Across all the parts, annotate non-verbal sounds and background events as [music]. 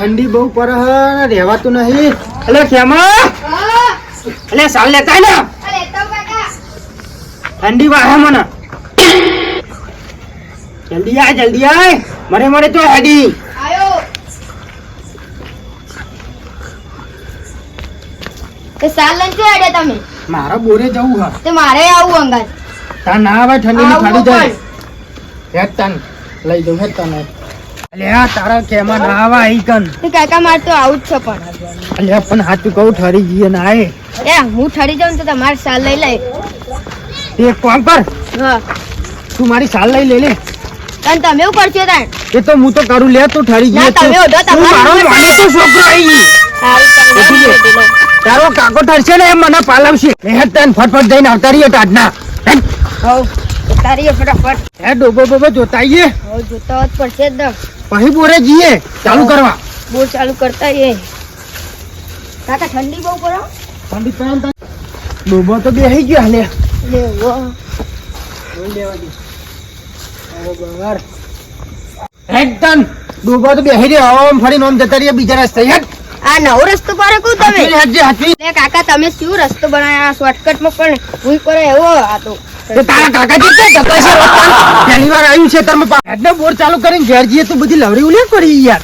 ઠંડી બહુ પર રહેવાતું નહીં. અલે ખેમા. અલે સાલ લેતા ને ઠંડી વાહે મને. જલ્દી આય જલ્દી આય. મરે મરે તો હેડી. સાલ લઈને ક્યાં અડ્યા તમે? મારા બોરે જવું હા. તે મારે આવું અંગાજ તાર ના આવે ઠંડી ની ખાડી જાય. હેડ તાન લઈ જાઉં હેડ તાન અલે તારા ખેમા ના આવે આઈ કન કાકા મારે તો આવું જ છે પણ. અલે પણ હાચું કહું ઠરી જઈએ ને આય. એ હું ઠરી જાઉં તો તમારે સાલ લઈ લે તે કામ કર હા. તું મારી સાલ લઈ લે લે. અને તમે એવું કરશો તાણ? એ તો હું તો કરું લે તું ઠરી તમે મારો તો છોકરો આઈ. તારો કાકો ઠરશે ને એમ મને પાલવશે. હેડ ફટફટ જઈને આવતા રહીએ ટાઢના. ઉતારીએ ફટાફટ. હે ડોબો બોબો જોતા આવીએ જોતા જ પડશે ને. પછી બોરે જઈએ ચાલુ કરવા. બોર ચાલુ કરતા એ કાકા ઠંડી બહુ પડો ઠંડી પડે ડોબો તો બેહી ગયો હાલે. તાન ડોબો તો બેહી રહ્યો આમ ફરી નોમ જતા રહીએ બીજા રસ્તે. હેડ. આ નવો રસ્તો પર કહું તમે. કાકા તમે શું રસ્તો બનાવ્યા? શોર્ટકટમાં પણ ભૂલ કરે એવો આ તો. તે તારા કાકાજી ક્યાં જતા પહેલી વાર આવ્યું છે તારમાં પા- બોર ચાલુ કરીને ઘેર તો બધી લવરી ઉલે પડી યાર.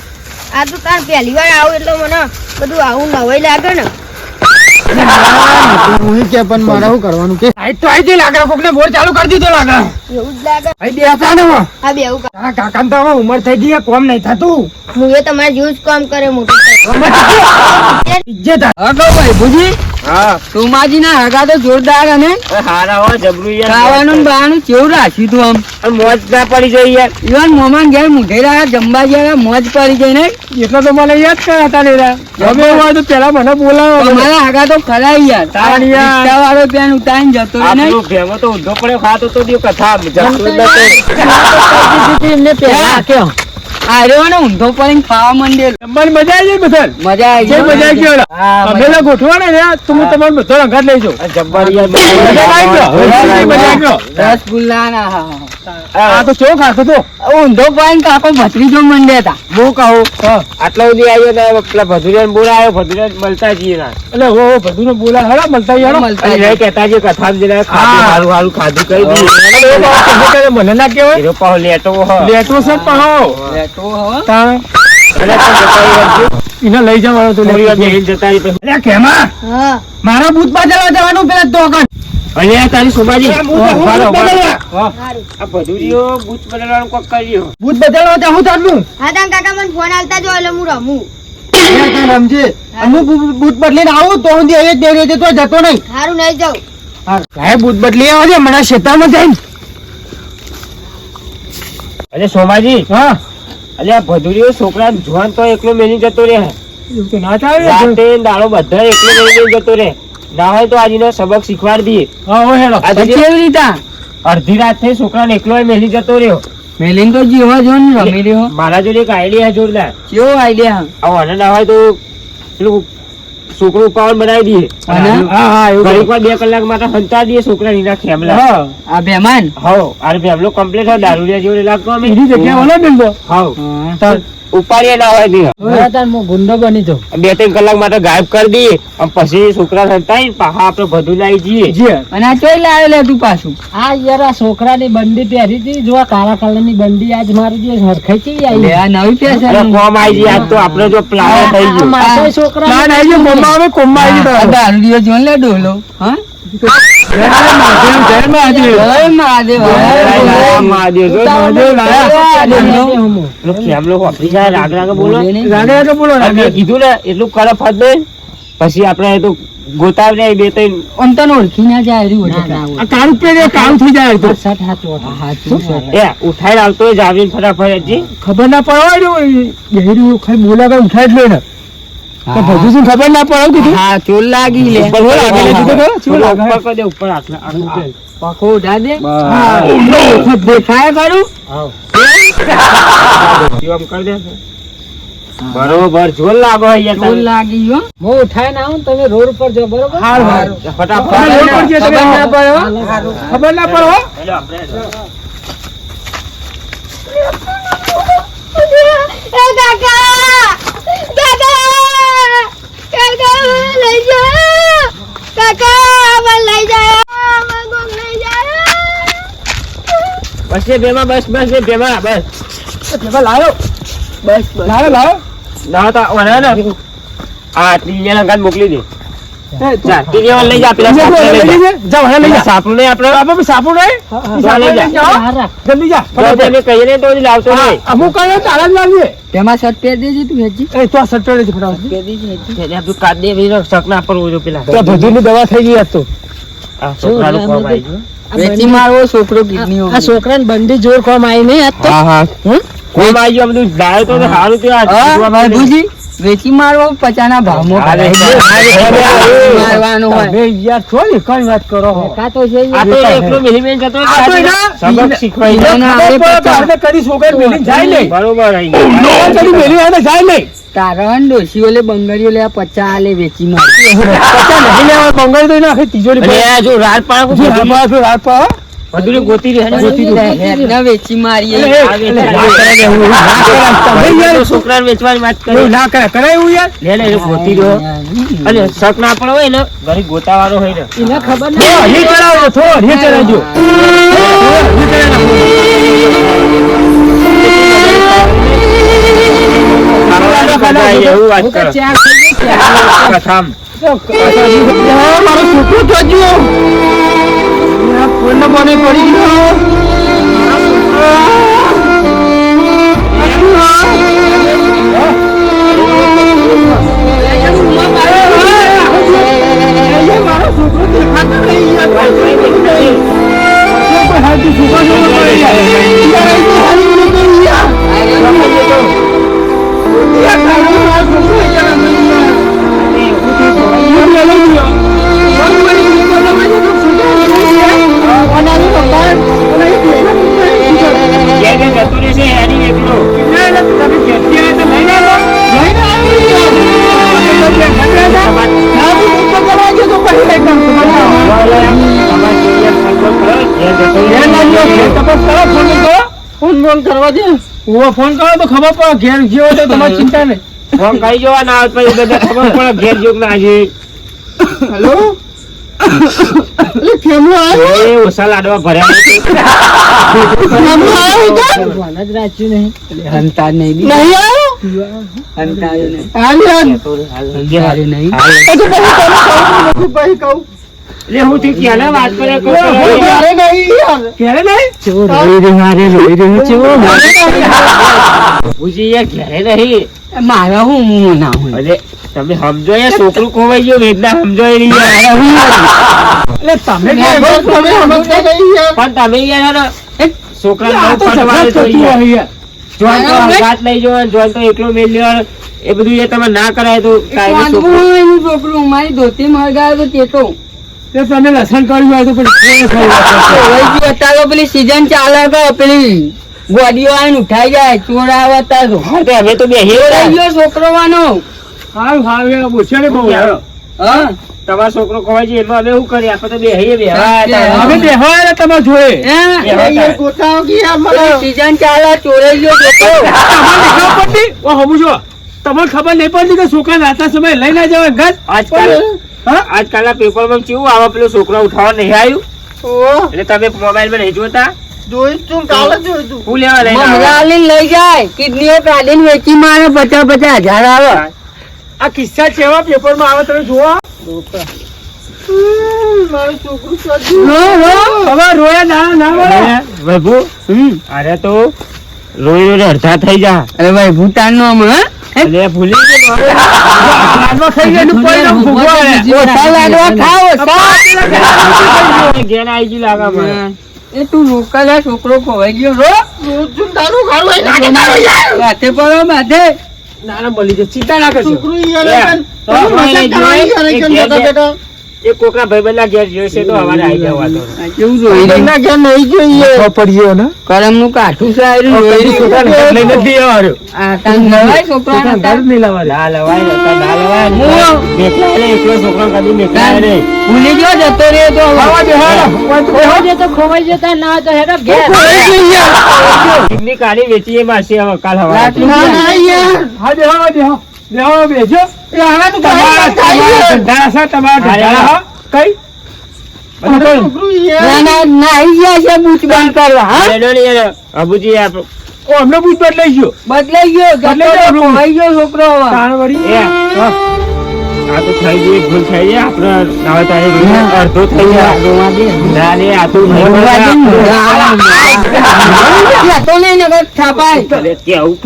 આ તો તાર પહેલી વાર આવું એટલે મને બધું આવું નવાઈ લાગે ને. હું કે પણ મારે શું કરવાનું કે? આઈ તો આઈ જઈ લાગે કોકને બોર ચાલુ કરી દીધો લાગે એવું જ લાગે. આઈ બેસા ને હવે. આ તારા કાકાને તો હવે ઉંમર થઈ ગઈ કોમ નહીં થતું. હું એ તમારે જેવું જ કામ કરે મોટું ઇજ્જત. [laughs] ભાઈ ભુજી. હા સોમાજી ના હગા તો જોરદાર અને હારા હો જબરું યાર ખાવાનું ને બહારનું કેવું રાખ્યું તું આમ મોજ ના પડી જાય યાર ઈવન મોમાન ઘેર મુઢેરા જમવા ગયા મોજ પડી જાય ને એટલે તો મને યાદ કરાતા લેરા ગમે હોય તો પેલા મને બોલાવો તમારા હગા તો ખરા યાર તાણ યાર. વાળો પેન ઉતારીને જતો ને આપણું ભેમો તો ઊંધો પડ્યો ખાતો તો દ્યો કથા જતું એમને પેલા ક્યાં આર્યો ઊંધો પડીને ખાવા માંડેલો મને મજા આવી બધા મજા આવી જે મજા આવી ગયો અમે ગોઠવાને ને તો હું તમારો બધો રંગાત લઈ જાઉં આ જબ્બર યાર મજા આવી ગયો. મજા આવી મજા આવી ગયો. ગયો. રસગુલ્લા ના હા, હા. આ તો ચોક આખો તો ઊંધો પડીને કાકો ભત્રીજો મંડ્યા હતા હું કહું આટલા સુધી આવ્યો ને પેલા ભદુરિયાને બોલા આવ્યો ભદુરિયા મળતા જઈએ ના એટલે હો હો બધું બોલા હરા મળતા જઈએ મળતા કહેતા જે કથા ખાધું હારું હારું ખાધું કઈ દઈએ મને ના કહેવાય લેટો હો લેટો છે પાહો હો. એને લઈ જવાનો તો જતા અરે કેમાં? હા. મારા બૂથ બાજવા જવાનું પેલા તો કણ તારી હું હું. બદલવા. આ બદલવાનું કોક કર્યો બદલવા જાઉં તારું હા તાન કાકા મને ફોન આલતા જો એટલે હું રમું. રમજે. હું. બૂ- બદલીને આવું તો હું અહીં જ દે તો જતો નહીં. સારું નહીં જાઉં. સાહેબ ભૂત બદલી આવજે મને શેતામાં જઈને. અરે સોમાજી હા. અલે આ ભદુરીઓ છોકરા જોવાન તો એકલો મેલી જતો રે એવું તો ના થાય રાતે દાડો બધા એકલો મેલી જતો રે ના હોય તો આજનો સબક શીખવાડી દઈએ. હા હેડો. આ કેવી રીતે અડધી રાત થઈ છોકરાને એકલો મેલી જતો રહ્યો. મેલીન તો જીવા જો ને રમી રહ્યો મારા જોડે એક આઈડિયા જોરદાર. કેવો આઈડિયા આવો અને ના હોય તો પેલું છોકરું પાવન બનાવી દઈએ? હા હા એવું ઘડીક બે કલાક માટે હંતા દઈએ છોકરા નીના ખેમલા. હા. આ બેમાન? હવ અરે બેમલો કમ્પ્લીટ હોય દારૂડિયા જેવો લાગતો અમે. એની જગ્યા ઓલો હવ. તાર ઉપાડીએ ના હોય દઈએ હું ગુંડો બની જો બે ત્રણ કલાક માટે ગાયબ કરી દઈએ અને પછી છોકરા હંતાઈ પાછા આપણે બધું લાવી જઈએ. અને આ ચોઈ લાવે લે તું પાછું. આ યાર આ છોકરાની બંડી પહેરી હતી. જો આ કાળા કલરની બંડી આજ મારી જે હરખાઈ કેવી લે આ નવી અરે ફેશન કોમ આવી જઈએ આજ તો આપણે જો પ્લાન થઈ ગયો. છોકરા ના ના જો મમ્મા હવે કોમમાં આવી દારૂડિયો જો લે ડોલો હા? પછી આપણે તો ગોતાવ ને બે ત્રણ અંતર ઓળખી ના જાય રહ્યું પે રે થઈ જાય તો હાચું છે. એ ઉઠાઈને આવતો જ આવીને ફટાફટ ખબર ના પડવા ખાલી બોલા કઈ ઉઠાઈ જ લે ને તો ભજુ શું ખબર ના પડે કીધું? હા ચોલ લાગી લે. ઉપર છે. છે લાગે? ઉપર કરી દે ઉપર આટલા આટલા. પાખો ઉઠા દે. હા. વખત દેખાય ખરું? એમ કર દે. બરોબર ઝોલ લાગો અહીંયા ચોર લાગી ગયો. હું ઉઠાય ના આવું તમે રોડ પર જો બરોબર? હાર હાર. ફટાફટ. રોડ પર જે તમે ખબર ના પડો ખબર ના પડો હેલો, આપણે એ કાકા કાકા મને લઈ જાય મને કોક લઈ જાય બસ એ ભેમા બસ બસ ભેમા બસ. પેપર લાવ્યો બસ લાવ્યો લાવ્યો ના તો વળે ને. હા ટીનિયાના ગાત મોકલી દે. લઈ જા પેલા લઈ જા. જાઓ હવે લઈ પેલા જા. સાપનું નહીં આપણે? આપણે સાપુ નહીં? જા લઈ જા. જલ્દી જા કહીએ ને તો લાવતો નહીં. અમુક કયો તારા જ લાવીએ તેમાં શર્ટ પહેરી દેજે તું હેજી. એ તો આ શર્ટ પહેરે છે ફટાફટ. પહેરી દેજે હેજી. તેને આપણું કાઢ દે શક ના પર જો પેલા. તો દવા થઈ ગઈ તો. આ છોકરાનું કોમ આવી ગયું. વેચી મારવો છોકરો કિડની આ છોકરાને બંડી જોર કોમ આવી નહીં આ તો? હા હા. કોમ આવી ગયું બધું ડાયો તો સારું થયું આ વેચી મારવા પચાના ભાવમાં હા, કરાય. હા, હા, હા. મારવાનું હોય. તમે યાર છો ને કઈ વાત કરો કા તો છે આ તો એકલો મિલીમેન જતો તો સબક શીખવાઈ આપણે મેલીને જાય બરોબર જાય તારણ ડોશીઓ લે બંગડીઓ લે પચા લે વેચી મારી. પચાસ નહીં લેવા બંગાળી તો નાખે તિજોરી. જો રાત પાડો રાત પાડો. બધું ગોતી રહે ગોતી રહે. વેચી મારીએ. એટલે એ- આ એટલે વેચાય. ના કરે. એવું, ના કરે. તમે યાર છોકરાને વેચવાની વાત કરે. ના કરે કરાય એવું યાર? લે લે ગોતી રહ્યો. અને શક ના પડો હોય ને ઘરે ગોતાવાનો હોય ને. એને ખબર નહીં થોડો હજી ચડાવજો. થોડો ચડાવજો. એવું વાત કરો. કથામ. મારો છોકરો જોજો ફોન મને પડી ફોન કરવા દે. ફોન કરો તો ખબર પડે ઘેર જેવો તો તમારે ચિંતા નહીં. ફોન કરી જવા ના આવે તો પછી બધા ખબર પડે ઘેર જેવું ના છે. હેલો? એ ઓછા લાડવા ભર્યા નથી. કેમનો આવ્યો જ રાખ્યું નહીં. હંતા નહીં નહીં આવ્યો હંતાયું નહીં. હાલ યાર હંતાયું નહીં. એ તો પછી તમે કહો, નથી પછી કહું એટલે હું થી ક્યારે વાત કરે ઓય, ઓય, ક્યારે નહીં? યાર ક્યારે નહીં? ચેવો રોઈ રહ્યો, મારે રોઈ રહ્યો, ચેવો રોઈ યાર ઘેરે નહીં? મારા હું મું ના હોય. અરે તમે સમજો એ છોકરું ખોવાઈ ગયું વેદના સમજો એ નહીં યાર. એટલે તમે તમે સમજતા નહીં યાર. પણ તમે યાર બહુ તો ઝઘડા તો યાર. જોઈન તો લઈ જવો ને જોઈન તો એકલો મેલ લેવાનો એ બધું એ તમે ના કરાય તો કાંઈ છોકરું. છોકરું મારી ધોતી મળગાવે તો તે. તો તમે લસણ કાઢ્યું હોય તો પછી અત્યારે પેલી સીઝન ચાલે કે પેલી ગોડીઓ આવીને ઉઠાઈ જાય ચોર આવે તો. હવે તો બે. ગયો છોકરો વાનો સારું યાર પૂછ્યો ને બહુ હા? તમારો છોકરો જાય એમાં અમે શું કરીએ? આપણે તો બેહીએ બેહવા અમે બેહવા આવ્યા જોડે. સીઝન ચાલે ચોરાઈ ગયો છોકરો. તમને ખબર પડતી ઓ હમું છો તમને ખબર નહીં પડતી કે છોકરા રાતના સમય લઈ ના જવાય ઘર? આજકાલ આજકાલના પેપરમાં કેવું? આવે પેલો છોકરો ઉઠાવવા નહીં આવ્યું? એટલે તમે મોબાઈલમાં નહીં જોતા? જોઈ તું કાલે જોઈ તું. હું લેવા લઈને આવ્યો? લઈ જાય. કિડનીઓ કાઢીને વેચી મારે પચાસ પચાસ હજાર આવે. આ કિસ્સા કેવા પેપરમાં આવે તમે જોવા હવે રોયા ના ના મળે અરે, અરે તો રોઈ રોઈ અડધા થઈ જા. અરે ભાઈ ભૂતાન નો હમણાં. એટલે ભૂલી ગયો ને. લાડવા ખાઈ ગયા એનું પરિણામ ભોગવવા આવ્યા. ઓછા લાડવા ખાઓ ઓછા. ઘેર આવી ગયું લાગે મને. એ તું રોકા છોકરો ખોવાઈ ગયો રો રોજનું તારું ખાવું હોય નાખી તારું યાર. માથે પડો માથે નાના બોલી જો ચિંતા ના કરશો. છોકરું યાર તમે મજાક કરવાની યાર એ બેઠા બેઠા. એ કોકના ભાઈબંધના ઘેર જોઈશે તો અમારે આવી જવા દો. કેવું રોઈ રહ્યું ઘેર નહીં જોઈએ કરમનું કાઠું છે આ રહ્યું, રોઈ રહ્યું. છોકરાને ઘર લઈને જ નહીં આવવાનું. આ નવાય છોકરાને છોકરાને ઘર નહીં લાવવાનું. ના લવાય નતા, ના લવાય. હું- મેકલાય નહીં, એકલો છોકરો કદી મેકલાય નહીં. ભૂલી ગયો જતો રહ્યો તો હવે. આવા દે, હાલો. ખોવાઈ જતા ના તો હેડો ખોવાઈ ગઈ યાર. વેચીએ મારશે હવે કાલ હવા ના, ના, યાર. હા, બેહો, હા, બેહો. બેહો, તો તમારા-. ધંધા છે, તમારા ધંધા. કઈ? અડધો થઈ ગયા. કેવું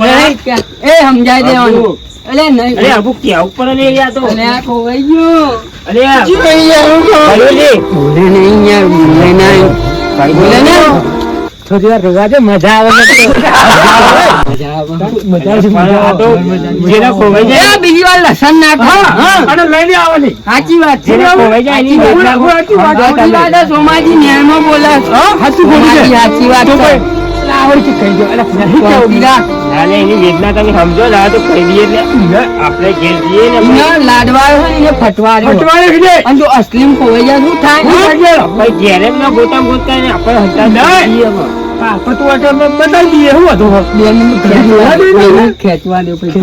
એ સમજાય દેવાનું. અલે નહીં અરે અબુ કેવું પડે ને યાર તો. અલે આ ખોવાઈ ગયો. અરે આ જી નહીં યાર, હું બોલે નહીં યાર બોલે નહીં. બોલે નહીં? થોડી વાર રોવા દે, મજા આવે છે. મજા આવે. મજા આવે. મજા આવે. જેને ખોવાઈ જાય. બીજી વાર લસણ નાખ. અને લઈને આવવાની. સાચી વાત છે. ખોવાઈ જાય એની વાત વાત. સાચી વાત, વાત સોમાજી ન્યાયમાં બોલે સાચું છે. સાચી વાત તો છે. ભાઈ, એટલે આવડે છે કહી દો. એટલે નહીં કેવું. કોકીરા, ના લે એની વેદના તમે સમજો ના તો કહી દઈએ એટલે આપણે ઘેર જઈએ ને એને લાડવાળો હોય એને ફટવાર્યો. ફટવાડે કીધે. અને જો અસલીમ ખોવાઈ જાય શું થાય ભાઈ ઘેરે જ ના ગોતા ગોતતા ને આપણે હતા નહીં. જઈએ હવે. હા, પણ તું અમે બતાવી દઈએ, શું હતું બે મિનિટ ખેંચવા દે, પછી.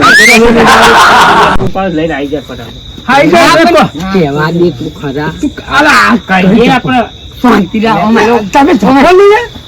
લઈને આવી જાય ફટાફટ. હા, એ હા, તો પણ કહેવા દે તું ખરા આલા, કહીએ આપણે શાંતિ રાખ તમે જમવા લઈ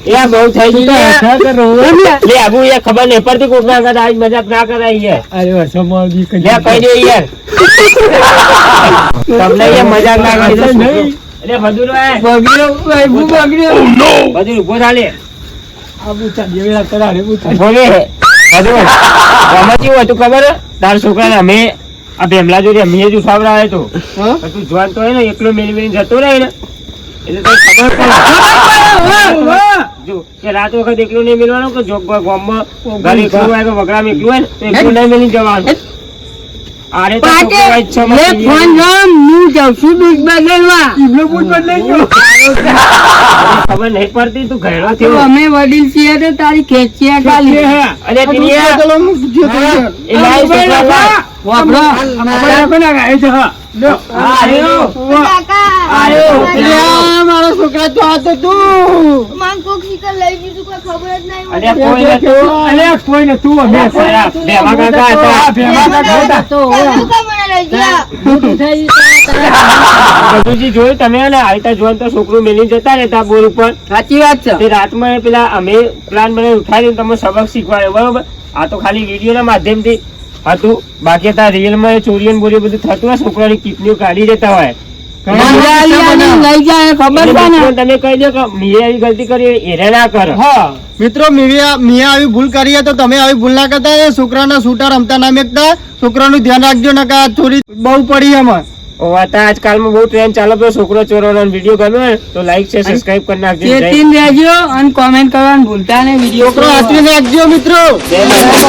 એ બહુ થઈ ગયું લે. અચ્છા તો રહો ને. આબુ યાર ખબર નહીં પડતી કોક ના આજ મજાક ના કરાય યાર અરે વર્ષોમાં બી કઈ દે યાર [laughs] તમને યાર મજાક ના કરી નહીં. એટલે બધું રે બગડ્યો, બગડ્યો. બધું ઊભો થા લે આ બુચા જેવેલા ઊભો રે બધું આમાં કેવું હતું ખબર હે? તારા છોકરાને અમે આ ભેમલા જોડે અમે જ ઉઠાવડાવ્યો તો? તું જોવાન તો હોય ને એકલો મેળવીને જતો રહે ને એટલે ખબર પડે જો કે રાત વખત એકલું નહીં મેળવાનું કે જો ગામમાં ઘર એકલું હોય કે વગડામાં એકલું હોય ને તો એકલું નહીં મેલી જવાનું. અરે ફોન હું જાઉં છું દૂધ બદલવા. બદલાઈ ખબર નહીં પડતી તું થયો. અમે વડીલ છીએ તો તારી ખેંચ્યા ખાલી. અરે ટીનિયા, એ લાય છોકરા વાપરો. અમારે કોના ગાય છે, હા. લ્યો. હા, મારો છોકરા તો આ તો તું મને કોક શીખર લઈ ગયું કોઈ ખબર જ નહીં અરે કોઈ નતું. અરે કોઈ નતું અમે. ભેમા કાકા હતા. ભેમા કાકા હતા. તમે કેમ મને લઈ ગયા બધુંજી જોયું તમે ને આવી રીતે જોવાનું તો છોકરું મેલી જતા રહેતા બોર ઉપર સાચી વાત છે રાત રાતમાં પેલા અમે પ્લાન બનાવી ઉઠાડી તમે સબક શીખવાડ્યો બરોબર આ તો ખાલી વીડિયો ના માધ્યમથી હતું બાકી ત્યાં રિયલમાં ચોરીઓ ને બોરીઓ બધું થતું હોય છોકરાની કિડનીઓ કાઢી દેતા હોય લઈ જાય ખબર ને? તમે કહી દો કે મેં આવી ગલતી કરી એને ના કરો. હા. મિત્રો મિયા મિયા આવી ભૂલ કરીએ તો તમે આવી ભૂલ ના કરતા એ છોકરાના છૂટા રમતા ના મેકતા છોકરાનું ધ્યાન રાખજો નકા થોડી બહુ પડી એમાં વાતા આજકાલમાં બહુ ટ્રેન ચાલે છોકરો ચોરોનો વીડિયો ગમે તો લાઈક છે સબસ્ક્રાઇબ કરી નાખજો. રહેજો અને કોમેન્ટ કરવાનું ભૂલતા નહીં. વીડિયો છોકરો મિત્રો. જય માતા.